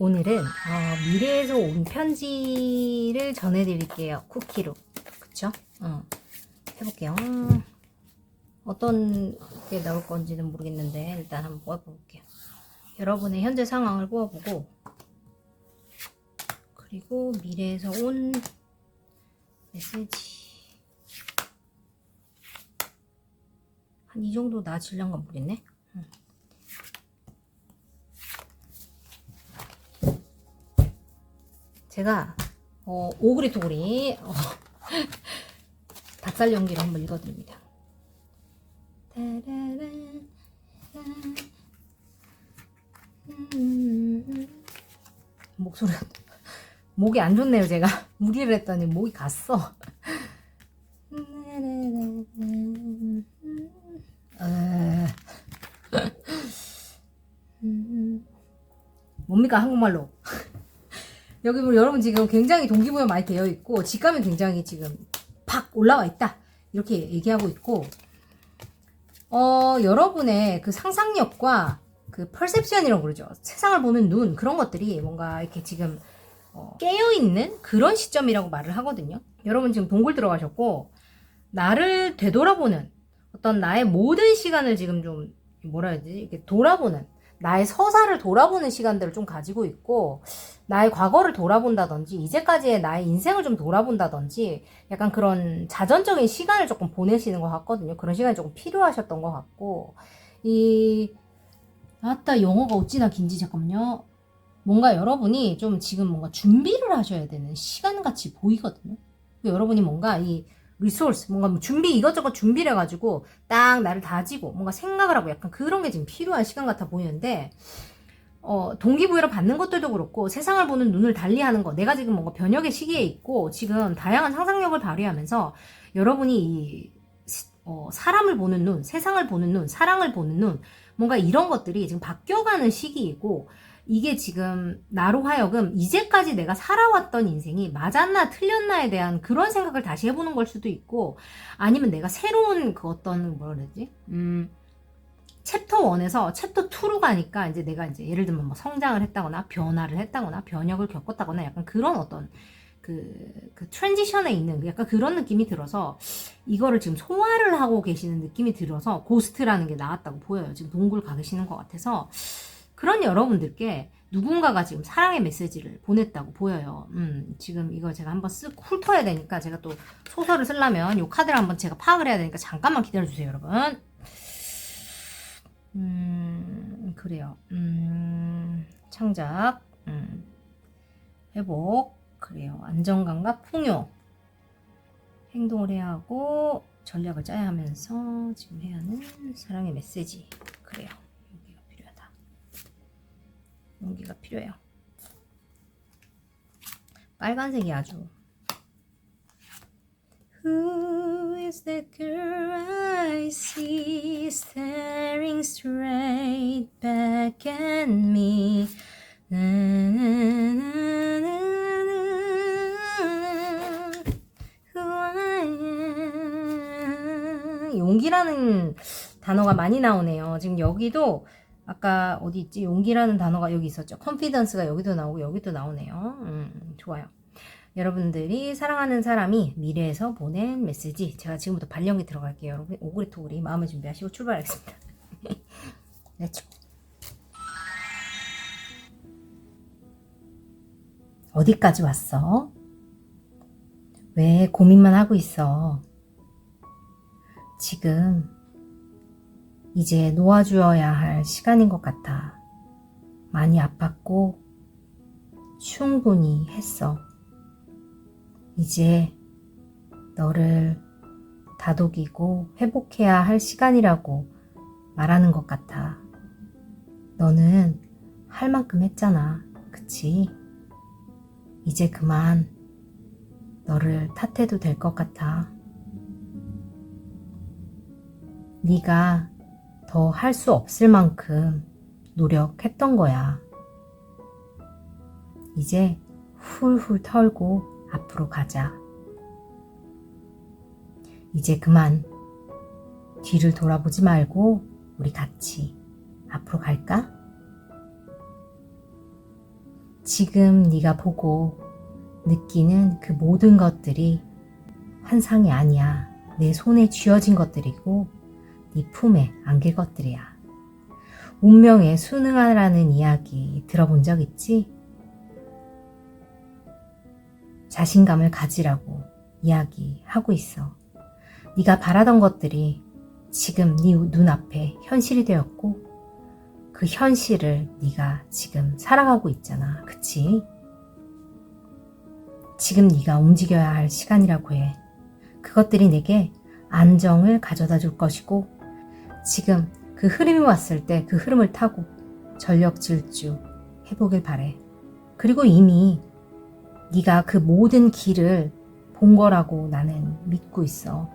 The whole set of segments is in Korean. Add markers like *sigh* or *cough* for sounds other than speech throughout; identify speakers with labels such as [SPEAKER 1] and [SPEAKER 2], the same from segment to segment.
[SPEAKER 1] 오늘은 어, 미래에서 온 편지를 전해드릴게요. 쿠키로. 그쵸? 어. 해볼게요. 어떤 게 나올 건지는 모르겠는데 일단 한번 뽑아볼게요. 여러분의 현재 상황을 뽑아보고 그리고 미래에서 온 메시지 한 이 정도 나질란가 모르겠네. 제가 어, 오그리 도그리 어, *laughs* 닭살 연기를 한번 읽어드립니다. 목소리가 목이 안 좋네요 제가 무리를 했더니 목이 갔어. 뭡니까 한국말로? 여기 보면 여러분 지금 굉장히 동기부여 많이 되어 있고 직감이 굉장히 지금 팍 올라와 있다. 이렇게 얘기하고 있고 어 여러분의 그 상상력과 그 퍼셉션이라고 그러죠. 세상을 보는 눈 그런 것들이 뭔가 이렇게 지금 어, 깨어 있는 그런 시점이라고 말을 하거든요. 여러분 지금 동굴 들어가셨고 나를 되돌아보는 어떤 나의 모든 시간을 지금 좀 뭐라 해야 되지? 이렇게 돌아보는 나의 서사를 돌아보는 시간들을 좀 가지고 있고 나의 과거를 돌아본다든지 이제까지의 나의 인생을 좀 돌아본다든지 약간 그런 자전적인 시간을 조금 보내시는 것 같거든요. 그런 시간이 조금 필요하셨던 것 같고 이 아따 영어가 어찌나 긴지 잠깐만요. 뭔가 여러분이 좀 지금 뭔가 준비를 하셔야 되는 시간 같이 보이거든요. 여러분이 뭔가 이 리소스 뭔가 뭐 준비 이것저것 준비를 해가지고 딱 나를 다지고 뭔가 생각을 하고 약간 그런 게 지금 필요한 시간 같아 보이는데 어, 동기부여를 받는 것들도 그렇고 세상을 보는 눈을 달리하는 거 내가 지금 뭔가 변혁의 시기에 있고 지금 다양한 상상력을 발휘하면서 여러분이 이 어, 사람을 보는 눈, 세상을 보는 눈, 사랑을 보는 눈 뭔가 이런 것들이 지금 바뀌어가는 시기이고 이게 지금 나로 하여금 이제까지 내가 살아왔던 인생이 맞았나 틀렸나에 대한 그런 생각을 다시 해보는 걸 수도 있고 아니면 내가 새로운 그 어떤 뭐라 그러지 음 챕터 1에서 챕터 2로 가니까 이제 내가 이제 예를 들면 뭐 성장을 했다거나 변화를 했다거나 변혁을 겪었다거나 약간 그런 어떤 그, 그 트랜지션에 있는 약간 그런 느낌이 들어서 이거를 지금 소화를 하고 계시는 느낌이 들어서 고스트라는 게 나왔다고 보여요. 지금 동굴 가 계시는 것 같아서 그런 여러분들께 누군가가 지금 사랑의 메시지를 보냈다고 보여요. 음, 지금 이거 제가 한번 쓱 훑어야 되니까 제가 또 소설을 쓰려면 이 카드를 한번 제가 파악을 해야 되니까 잠깐만 기다려주세요, 여러분. 음, 그래요. 음, 창작, 음, 회복, 그래요. 안정감과 풍요. 행동을 해야 하고, 전략을 짜야 하면서 지금 해야 하는 사랑의 메시지. 그래요. 용기가 필요해요. 빨간색이 아주. Who is that girl I see staring straight back at me? 용기라는 단어가 많이 나오네요. 지금 여기도 아까 어디 있지? 용기라는 단어가 여기 있었죠. 컨피던스가 여기도 나오고 여기도 나오네요. 음, 좋아요. 여러분들이 사랑하는 사람이 미래에서 보낸 메시지. 제가 지금부터 발령기 들어갈게요. 여러분 오그리토그리 마음을 준비하시고 출발하겠습니다. *laughs* 렛츠 어디까지 왔어? 왜 고민만 하고 있어? 지금 이제 놓아주어야 할 시간인 것 같아. 많이 아팠고 충분히 했어. 이제 너를 다독이고 회복해야 할 시간이라고 말하는 것 같아. 너는 할 만큼 했잖아. 그치? 이제 그만 너를 탓해도 될 것 같아. 네가 더 할 수 없을 만큼 노력했던 거야. 이제 훌훌 털고 앞으로 가자. 이제 그만 뒤를 돌아보지 말고 우리 같이 앞으로 갈까? 지금 네가 보고 느끼는 그 모든 것들이 환상이 아니야. 내 손에 쥐어진 것들이고 네 품에 안길 것들이야. 운명에 순응하라는 이야기 들어본 적 있지? 자신감을 가지라고 이야기하고 있어. 네가 바라던 것들이 지금 네 눈앞에 현실이 되었고 그 현실을 네가 지금 살아가고 있잖아. 그치? 지금 네가 움직여야 할 시간이라고 해. 그것들이 내게 안정을 가져다 줄 것이고 지금 그 흐름이 왔을 때 그 흐름을 타고 전력 질주 해보길 바래. 그리고 이미 네가 그 모든 길을 본 거라고 나는 믿고 있어.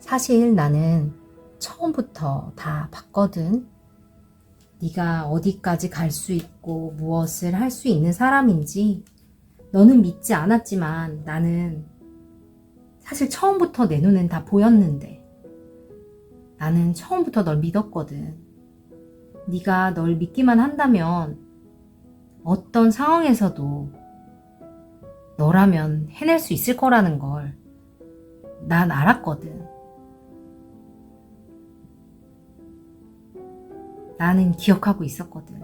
[SPEAKER 1] 사실 나는 처음부터 다 봤거든. 네가 어디까지 갈 수 있고 무엇을 할 수 있는 사람인지 너는 믿지 않았지만 나는 사실 처음부터 내 눈엔 다 보였는데 나는 처음부터 널 믿었거든. 네가 널 믿기만 한다면 어떤 상황에서도 너라면 해낼 수 있을 거라는 걸 난 알았거든. 나는 기억하고 있었거든.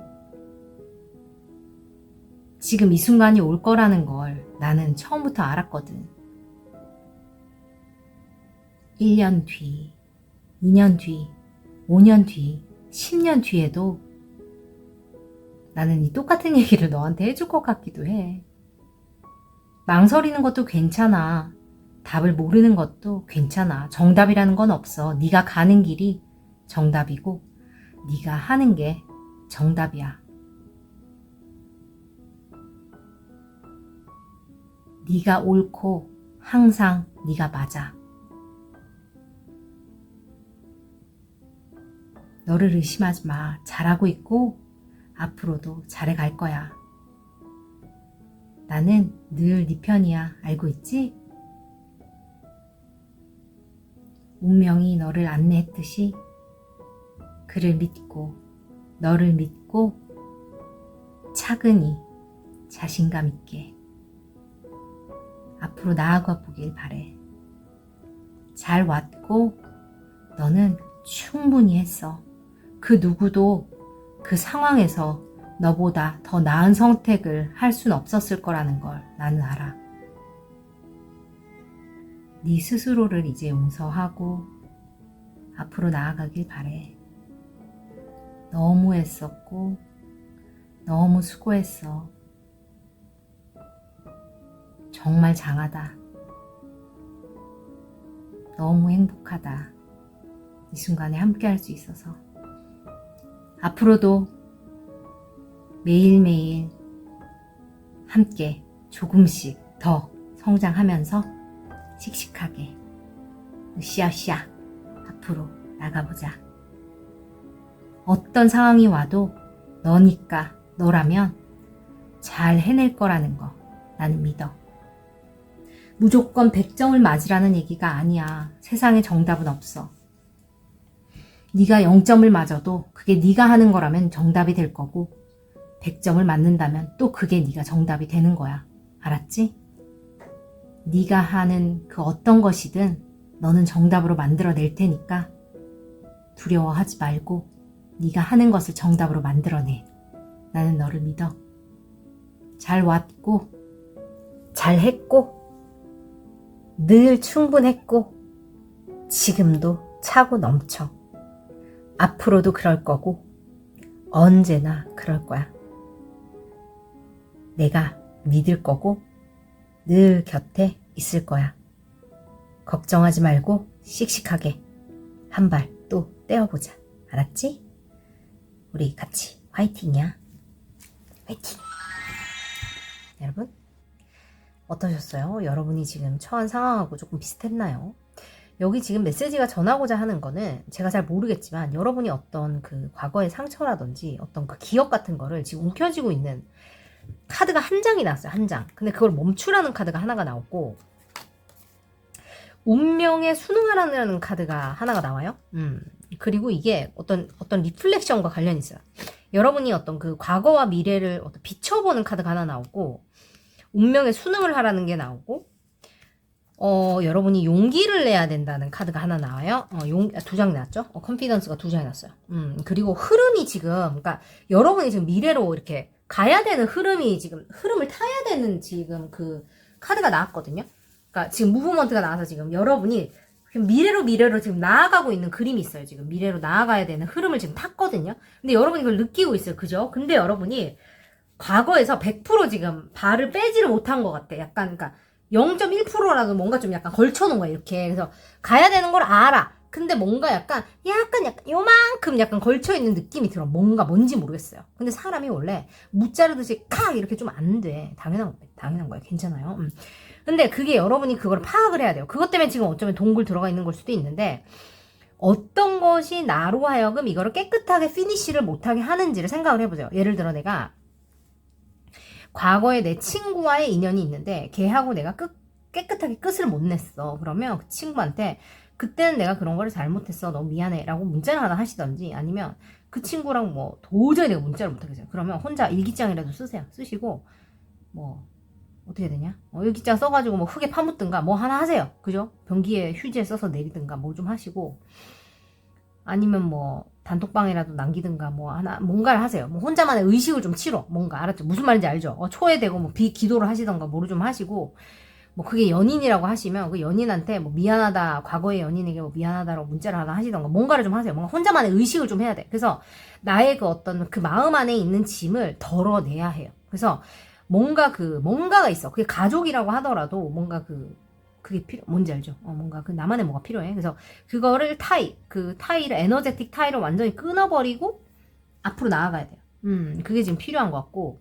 [SPEAKER 1] 지금 이 순간이 올 거라는 걸 나는 처음부터 알았거든. 1년 뒤, 2년 뒤, 5년 뒤, 10년 뒤에도 나는 이 똑같은 얘기를 너한테 해줄 것 같기도 해. 망설이는 것도 괜찮아. 답을 모르는 것도 괜찮아. 정답이라는 건 없어. 네가 가는 길이 정답이고 네가 하는 게 정답이야. 네가 옳고 항상 네가 맞아. 너를 의심하지 마. 잘하고 있고 앞으로도 잘해 갈 거야. 나는 늘 네 편이야. 알고 있지? 운명이 너를 안내했듯이 그를 믿고 너를 믿고 차근히 자신감 있게 앞으로 나아가 보길 바래. 잘 왔고 너는 충분히 했어. 그 누구도 그 상황에서 너보다 더 나은 선택을 할 순 없었을 거라는 걸 나는 알아. 네 스스로를 이제 용서하고 앞으로 나아가길 바래. 너무 했었고, 너무 수고했어. 정말 장하다. 너무 행복하다. 이 순간에 함께 할 수 있어서. 앞으로도 매일매일 함께 조금씩 더 성장하면서 씩씩하게 으쌰으쌰 앞으로 나가보자. 어떤 상황이 와도 너니까 너라면 잘 해낼 거라는 거 나는 믿어. 무조건 100점을 맞으라는 얘기가 아니야. 세상에 정답은 없어. 네가 0점을 맞아도 그게 네가 하는 거라면 정답이 될 거고 100점을 맞는다면 또 그게 네가 정답이 되는 거야. 알았지? 네가 하는 그 어떤 것이든 너는 정답으로 만들어낼 테니까 두려워하지 말고 네가 하는 것을 정답으로 만들어내. 나는 너를 믿어. 잘 왔고 잘 했고 늘 충분했고 지금도 차고 넘쳐. 앞으로도 그럴 거고 언제나 그럴 거야. 내가 믿을 거고 늘 곁에 있을 거야. 걱정하지 말고 씩씩하게 한 발 또 떼어보자. 알았지? 우리 같이 화이팅이야. 화이팅! 여러분, 어떠셨어요? 여러분이 지금 처한 상황하고 조금 비슷했나요? 여기 지금 메시지가 전하고자 하는 거는 제가 잘 모르겠지만 여러분이 어떤 그 과거의 상처라든지 어떤 그 기억 같은 거를 지금 움켜쥐고 있는 카드가 한 장이 나왔어요. 한 장. 근데 그걸 멈추라는 카드가 하나가 나왔고 운명에 순응하라는 카드가 하나가 나와요. 음. 그리고 이게 어떤 어떤 리플렉션과 관련이 있어요. 여러분이 어떤 그 과거와 미래를 어떤 비춰보는 카드가 하나 나오고 운명의 수능을 하라는 게 나오고 어, 여러분이 용기를 내야 된다는 카드가 하나 나와요. 어, 용, 두장 나왔죠? 어, 컨피던스가 두 장이 났어요. 음, 그리고 흐름이 지금, 그러니까 여러분이 지금 미래로 이렇게 가야 되는 흐름이 지금, 흐름을 타야 되는 지금 그 카드가 나왔거든요. 그러니까 지금 무브먼트가 나와서 지금 여러분이 지금 미래로 미래로 지금 나아가고 있는 그림이 있어요. 지금 미래로 나아가야 되는 흐름을 지금 탔거든요. 근데 여러분이 그걸 느끼고 있어요. 그죠? 근데 여러분이 과거에서 100% 지금 발을 빼지를 못한 것 같아. 약간, 그러니까 0.1%라도 뭔가 좀 약간 걸쳐놓은 거야, 이렇게. 그래서 가야 되는 걸 알아. 근데 뭔가 약간, 약간, 약간, 요만큼 약간 걸쳐있는 느낌이 들어. 뭔가 뭔지 모르겠어요. 근데 사람이 원래 무 자르듯이 칵! 이렇게 좀 안 돼. 당연한 거예요. 당연한 거예요. 괜찮아요. 음. 근데 그게 여러분이 그걸 파악을 해야 돼요. 그것 때문에 지금 어쩌면 동굴 들어가 있는 걸 수도 있는데, 어떤 것이 나로 하여금 이거를 깨끗하게 피니쉬를 못하게 하는지를 생각을 해보세요. 예를 들어 내가 과거에 내 친구와의 인연이 있는데 걔하고 내가 끝, 깨끗하게 끝을 못 냈어. 그러면 그 친구한테 그때는 내가 그런 거를 잘못했어. 너무 미안해. 라고 문자를 하나 하시던지 아니면 그 친구랑 뭐 도저히 내가 문자를 못 하겠어요. 그러면 혼자 일기장이라도 쓰세요. 쓰시고 뭐 어떻게 되냐? 어, 일기장 써가지고 뭐 흙에 파묻든가 뭐 하나 하세요. 그죠? 변기에 휴지에 써서 내리든가 뭐 좀 하시고 아니면 뭐 단톡방이라도 남기든가 뭐 하나 뭔가를 하세요. 뭐 혼자만의 의식을 좀 치러 뭔가 알았죠? 무슨 말인지 알죠? 어, 초에 대고 뭐 비 기도를 하시던가 뭐를 좀 하시고 뭐 그게 연인이라고 하시면 그 연인한테 뭐 미안하다 과거의 연인에게 뭐 미안하다라고 문자를 하나 하시던가 뭔가를 좀 하세요. 뭔가 혼자만의 의식을 좀 해야 돼. 그래서 나의 그 어떤 그 마음 안에 있는 짐을 덜어내야 해요. 그래서 뭔가 그 뭔가가 있어. 그게 가족이라고 하더라도 뭔가 그 그게 필요 뭔지 알죠? 어, 뭔가 그 나만의 뭐가 필요해. 그래서 그거를 타이 그 타이를 에너제틱 타이를 완전히 끊어버리고 앞으로 나아가야 돼요. 음 그게 지금 필요한 것 같고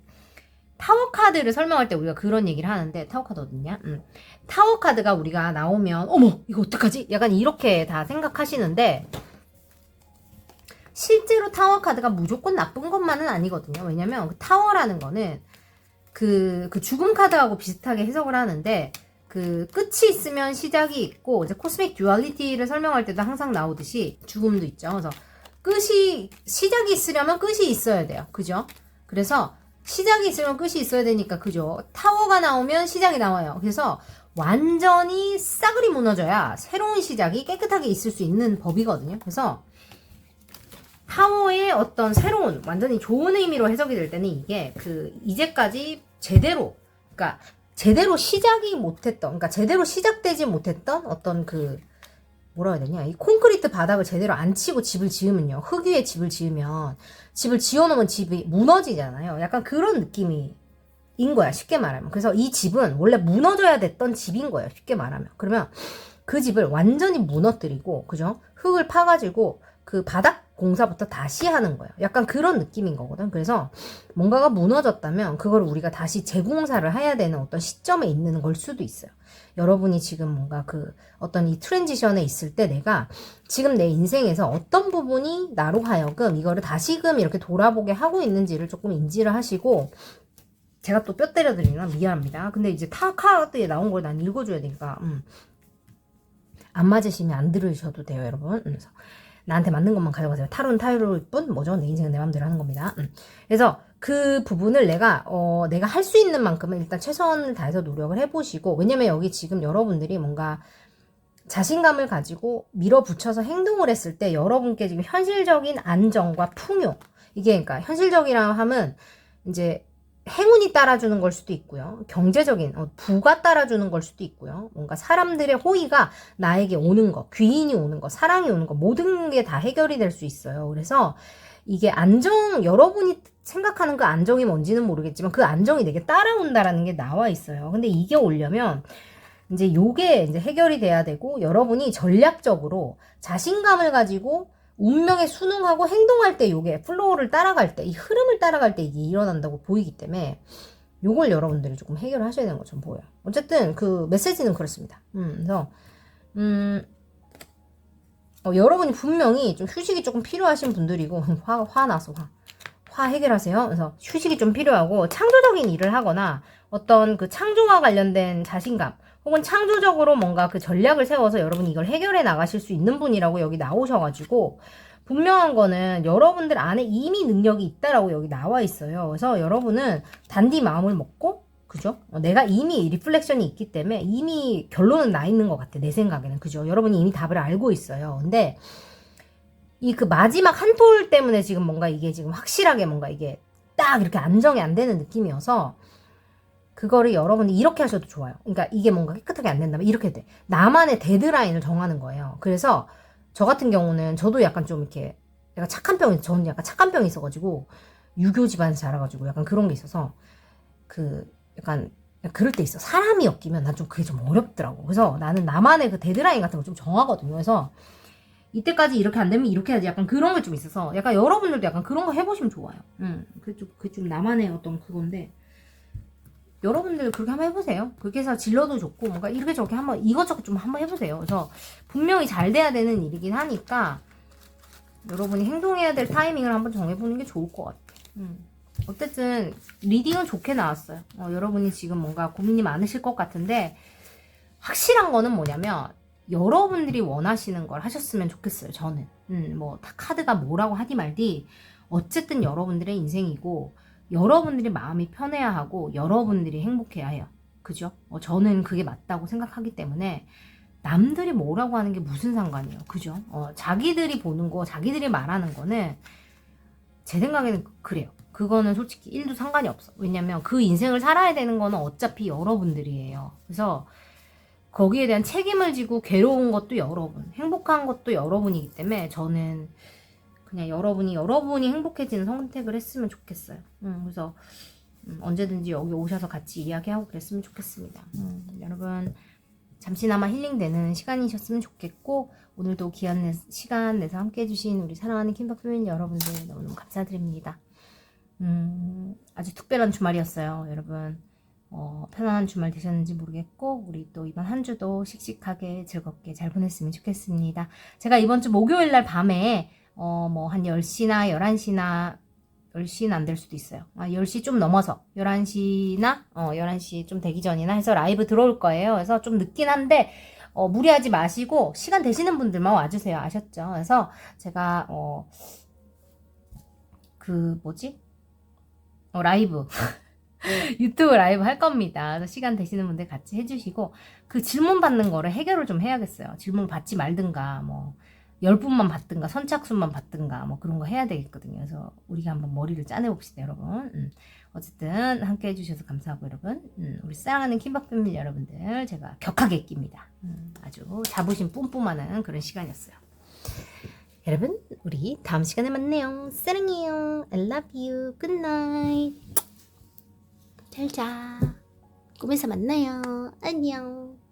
[SPEAKER 1] 타워 카드를 설명할 때 우리가 그런 얘기를 하는데 타워 카드 어딨냐? 음. 타워 카드가 우리가 나오면 어머 이거 어떡하지? 약간 이렇게 다 생각하시는데 실제로 타워 카드가 무조건 나쁜 것만은 아니거든요. 왜냐면 그 타워라는 거는 그, 그 죽음 카드하고 비슷하게 해석을 하는데 그 끝이 있으면 시작이 있고 이제 코스믹 듀얼리티를 설명할 때도 항상 나오듯이 죽음도 있죠. 그래서 끝이 시작이 있으려면 끝이 있어야 돼요. 그죠? 그래서 시작이 있으면 끝이 있어야 되니까 그죠? 타워가 나오면 시작이 나와요. 그래서 완전히 싸그리 무너져야 새로운 시작이 깨끗하게 있을 수 있는 법이거든요. 그래서 타워의 어떤 새로운 완전히 좋은 의미로 해석이 될 때는 이게 그 이제까지 제대로 그러니까 제대로 시작이 못했던 그러니까 제대로 시작되지 못했던 어떤 그 뭐라 해야 되냐? 이 콘크리트 바닥을 제대로 안 치고 집을 지으면요. 흙 위에 집을 지으면 집을 지어놓으면 집이 무너지잖아요. 약간 그런 느낌이 인 거야 쉽게 말하면. 그래서 이 집은 원래 무너져야 됐던 집인 거예요 쉽게 말하면. 그러면 그 집을 완전히 무너뜨리고 그죠? 흙을 파가지고 그 바닥 공사부터 다시 하는 거예요. 약간 그런 느낌인 거거든. 그래서 뭔가가 무너졌다면 그걸 우리가 다시 재공사를 해야 되는 어떤 시점에 있는 걸 수도 있어요. 여러분이 지금 뭔가 그 어떤 이 트랜지션에 있을 때 내가 지금 내 인생에서 어떤 부분이 나로 하여금 이거를 다시금 이렇게 돌아보게 하고 있는지를 조금 인지를 하시고 제가 또 뼈 때려드리나 미안합니다. 근데 이제 타 카드에 나온 걸 난 읽어줘야 되니까 음. 안 맞으시면 안 들으셔도 돼요, 여러분. 그래서 나한테 맞는 것만 가져가세요. 타로는 타로일 뿐 뭐죠? 내 인생은 내 마음대로 하는 겁니다. 음. 그래서 그 부분을 내가 어 내가 할 수 있는 만큼은 일단 최선을 다해서 노력을 해보시고 왜냐면 여기 지금 여러분들이 뭔가 자신감을 가지고 밀어붙여서 행동을 했을 때 여러분께 지금 현실적인 안정과 풍요 이게 그러니까 현실적이라 함은 이제 행운이 따라주는 걸 수도 있고요. 경제적인 어, 부가 따라주는 걸 수도 있고요. 뭔가 사람들의 호의가 나에게 오는 거, 귀인이 오는 거, 사랑이 오는 거 모든 게 다 해결이 될 수 있어요. 그래서 이게 안정 여러분이 생각하는 그 안정이 뭔지는 모르겠지만 그 안정이 내게 따라온다라는 게 나와 있어요. 근데 이게 오려면 이제 요게 이제 해결이 돼야 되고 여러분이 전략적으로 자신감을 가지고 운명에 순응하고 행동할 때 요게 플로우를 따라갈 때 이 흐름을 따라갈 때 이게 일어난다고 보이기 때문에 요걸 여러분들이 조금 해결하셔야 되는 것처럼 보여요. 어쨌든 그 메시지는 그렇습니다. 음, 그래서 음, 어, 여러분이 분명히 좀 휴식이 조금 필요하신 분들이고 *laughs* 화, 화 나서 화. 화 해결하세요. 그래서 휴식이 좀 필요하고 창조적인 일을 하거나 어떤 그 창조와 관련된 자신감 혹은 창조적으로 뭔가 그 전략을 세워서 여러분이 이걸 해결해 나가실 수 있는 분이라고 여기 나오셔가지고 분명한 거는 여러분들 안에 이미 능력이 있다라고 여기 나와 있어요. 그래서 여러분은 단디 마음을 먹고 그죠? 어, 내가 이미 리플렉션이 있기 때문에 이미 결론은 나 있는 것 같아 내 생각에는 그죠? 여러분이 이미 답을 알고 있어요. 근데 이 그 마지막 한 톨 때문에 지금 뭔가 이게 지금 확실하게 뭔가 이게 딱 이렇게 안정이 안 되는 느낌이어서 그거를 여러분이 이렇게 하셔도 좋아요. 그러니까 이게 뭔가 깨끗하게 안 된다면 이렇게 돼. 나만의 데드라인을 정하는 거예요. 그래서 저 같은 경우는 저도 약간 좀 이렇게 약간 착한 병이 저는 약간 착한 병이 있어가지고 유교 집안에서 자라가지고 약간 그런 게 있어서 그 약간 그럴 때 있어. 사람이 엮이면 난 좀 그게 좀 어렵더라고. 그래서 나는 나만의 그 데드라인 같은 걸 좀 정하거든요. 그래서 이때까지 이렇게 안 되면 이렇게 해야지 약간 그런 게 좀 있어서 약간 여러분들도 약간 그런 거 해보시면 좋아요. 음, 그게 좀, 그게 좀 나만의 어떤 그건데 여러분들 그렇게 한번 해보세요. 그렇게 해서 질러도 좋고 뭔가 이렇게 저렇게 한번 이것저것 좀 한번 해보세요. 그래서 분명히 잘 돼야 되는 일이긴 하니까 여러분이 행동해야 될 타이밍을 한번 정해보는 게 좋을 것 같아. 음. 어쨌든 리딩은 좋게 나왔어요. 어, 여러분이 지금 뭔가 고민이 많으실 것 같은데 확실한 거는 뭐냐면 여러분들이 원하시는 걸 하셨으면 좋겠어요. 저는 음, 뭐다 카드가 뭐라고 하디 말디 어쨌든 여러분들의 인생이고 여러분들이 마음이 편해야 하고 여러분들이 행복해야 해요. 그죠? 어, 저는 그게 맞다고 생각하기 때문에 남들이 뭐라고 하는 게 무슨 상관이에요. 그죠? 어, 자기들이 보는 거, 자기들이 말하는 거는 제 생각에는 그래요. 그거는 솔직히 1도 상관이 없어. 왜냐면 그 인생을 살아야 되는 거는 어차피 여러분들이에요. 그래서 거기에 대한 책임을 지고 괴로운 것도 여러분, 행복한 것도 여러분이기 때문에 저는 그냥 여러분이 여러분이 행복해지는 선택을 했으면 좋겠어요. 음, 그래서 음, 언제든지 여기 오셔서 같이 이야기하고 그랬으면 좋겠습니다. 음, 여러분 잠시나마 힐링되는 시간이셨으면 좋겠고 오늘도 귀한 내- 시간 내서 함께 해주신 우리 사랑하는 킴박 표민 여러분들 너무너무 감사드립니다. 음, 아주 특별한 주말이었어요, 여러분. 어, 편안한 주말 되셨는지 모르겠고 우리 또 이번 한 주도 씩씩하게 즐겁게 잘 보냈으면 좋겠습니다. 제가 이번 주 목요일 날 밤에 어, 뭐 한 10시나 11시나 10시는 안 될 수도 있어요. 아, 10시 좀 넘어서 11시나 어, 11시 좀 되기 전이나 해서 라이브 들어올 거예요. 그래서 좀 늦긴 한데 어, 무리하지 마시고 시간 되시는 분들만 와주세요. 아셨죠? 그래서 제가 어, 그 뭐지? 어, 라이브 *laughs* 유튜브 라이브 할 겁니다. 그래서 시간 되시는 분들 같이 해주시고 그 질문 받는 거를 해결을 좀 해야겠어요. 질문 받지 말든가 뭐 10분만 받든가 선착순만 받든가 뭐 그런 거 해야 되겠거든요. 그래서 우리가 한번 머리를 짜내 봅시다, 여러분. 음. 어쨌든 함께 해주셔서 감사하고 여러분 음, 우리 사랑하는 킴박 패밀리 여러분들 제가 격하게 낍니다. 음, 아주 자부심 뿜뿜하는 그런 시간이었어요. 여러분 우리 다음 시간에 만나요. 사랑해요. I love you. Good night. 잘 자. 꿈에서 만나요. 안녕.